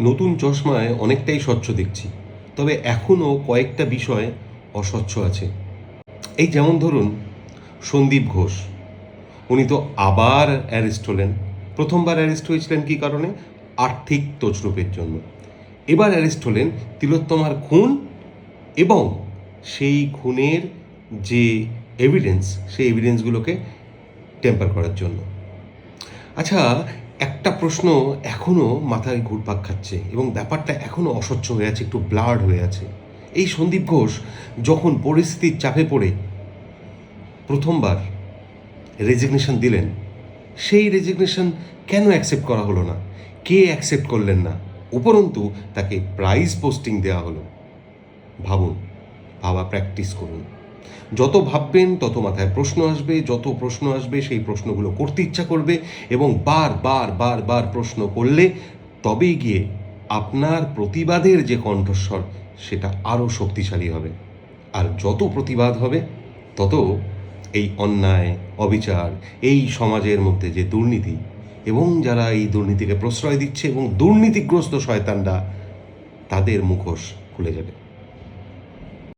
নতুন চশমায় অনেকটাই স্বচ্ছ দেখছি। তবে এখনও কয়েকটা বিষয় অস্বচ্ছ আছে। এই যেমন ধরুন, সন্দীপ ঘোষ। উনি তো আবার অ্যারেস্ট হলেন। প্রথমবার অ্যারেস্ট হয়েছিলেন কী কারণে? আর্থিক তছরূপের জন্য। এবার অ্যারেস্ট হলেন তিলোত্তমার খুন এবং সেই খুনের যে এভিডেন্স সেই এভিডেন্সগুলোকে টেম্পার করার জন্য। আচ্ছা একটা প্রশ্ন এখনও মাথায় ঘুরপাক খাচ্ছে এবং ব্যাপারটা এখনও অস্বচ্ছ হয়ে আছে, একটু ব্লার্ড হয়ে আছে। এই সন্দীপ ঘোষ যখন পরিস্থিতির চাপে পড়ে প্রথমবার রেজিগনেশন দিলেন, সেই রেজিগনেশন কেন অ্যাকসেপ্ট করা হলো না? কে অ্যাকসেপ্ট করলেন না? উপরন্তু তাকে প্রাইজ পোস্টিং দেওয়া হলো। ভাবুন, ভাবা প্র্যাকটিস করুন। যত ভাববেন, তত মাথায় প্রশ্ন আসবে, যত প্রশ্ন আসবে, সেই প্রশ্নগুলো করতে ইচ্ছা করবে এবং বার বার বার বার প্রশ্ন করলে তবেই গিয়ে আপনার প্রতিবাদের যে কণ্ঠস্বর, সেটা আরও শক্তিশালী হবে। আর যত প্রতিবাদ হবে, তত এই অন্যায়, অবিচার, এই সমাজের মধ্যে যে দুর্নীতি এবং যারা এই দুর্নীতিকে প্রশ্রয় দিচ্ছে এবং দুর্নীতিগ্রস্ত শয়তানরা, তাদের মুখোশ খুলে যাবে।